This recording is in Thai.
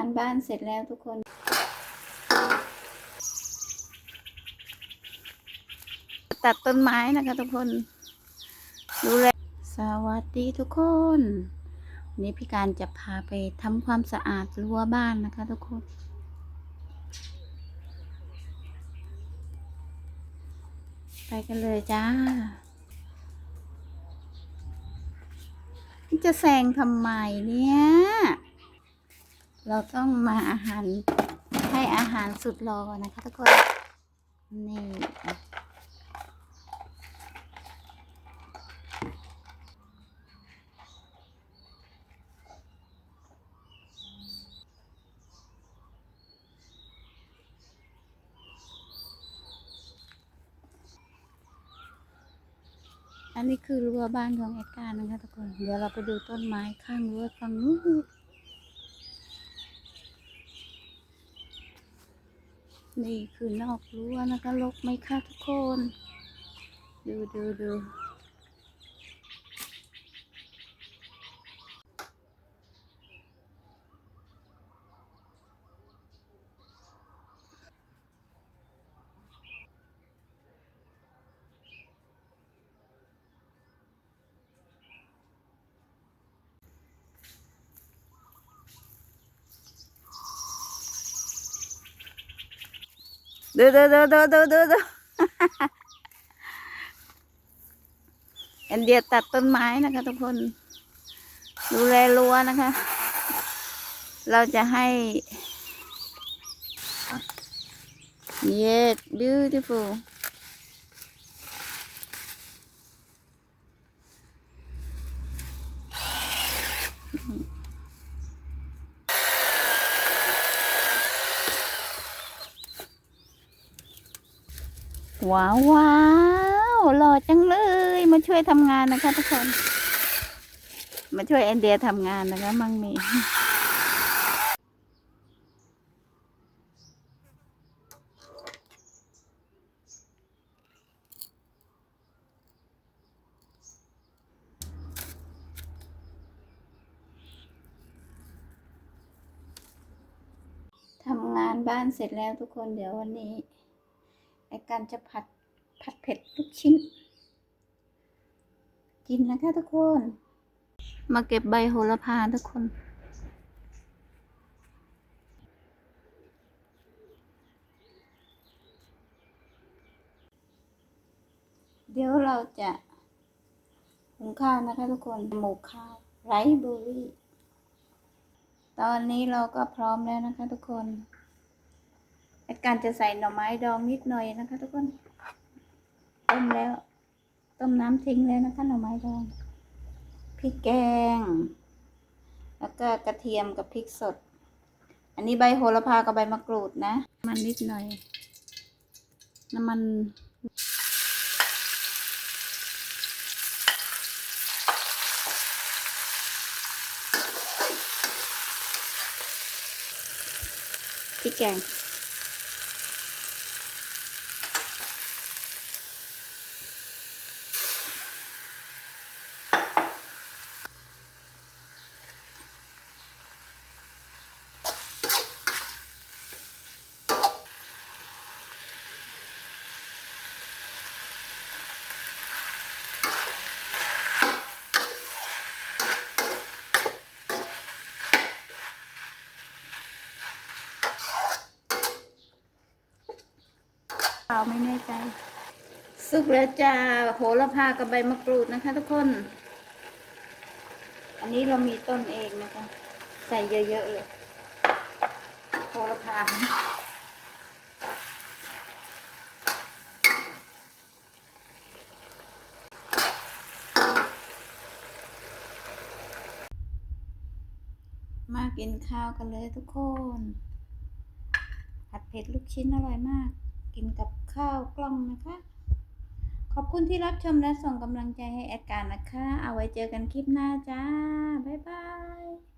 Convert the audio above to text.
านบ้านเสร็จแล้วทุกคนตัดต้นไม้นะคะทุกคน ดูแลสวัสดีทุกคนวันนี้พี่การจะพาไปทำความสะอาดรั้วบ้านนะคะทุกคน ไปกันเลยจ้า จะแซงทำไมเนี่ย เราต้องมาอาหารให้อาหารสุดรอนะคะทุกคน นี่อันนี้คือรั้วบ้านของเอกการนะคะทุกคน เดี๋ยวเราไปดูต้นไม้ข้างรั้วฝั่งนู้น นี่คือนอกรั้วนะคะลกไหมคะทุกคน ดูดูดู ดูดูดูดูดูดูดูอันเดียตัดต้นไม้นะคะทุกคน ดูแลรั้วนะคะ เราจะให้ yes beautiful ว้าวว้าวหล่อจังเลย มาช่วยทำงานนะคะทุกคน มาช่วยแอนเดียทำงานนะคะมังมีทำงานบ้านเสร็จแล้วทุกคนเดี๋ยววันนี้ ไอการจะผัดผัดเผ็ดลูกชิ้น กินนะคะทุกคน มาเก็บใบโหระพาทุกคน เดี๋ยวเราจะหุงข้าวนะคะทุกคนหมูข้าวไรเบอร์รี่ ตอนนี้เราก็พร้อมแล้วนะคะทุกคน การจะใส่หน่อไม้ดองนิดหน่อยนะคะ ทุกคนต้มแล้ว ต้มน้ำทิ้งแล้วนะคะหน่อไม้ดองพริกแกง แล้วก็กระเทียมกับพริกสด อันนี้ใบโหระพากับใบมะกรูดนะมันนิดหน่อย น้ำมันพริกแกง ปล่าไม่แน่ใจ สุกแล้วจ้าโหระพากับใบมะกรูดนะคะ ทุกคน อันนี้เรามีต้นเองนะคะ ใส่เยอะๆเลยโหระพามากินข้าวกันเลยทุกคน ผัดเผ็ดลูกชิ้นอร่อยมาก กินกับ ข้าวกล้องนะคะ ขอบคุณที่รับชมและส่งกำลังใจให้แอดการนะคะ เอาไว้เจอกันคลิปหน้าจ้า บ๊ายบาย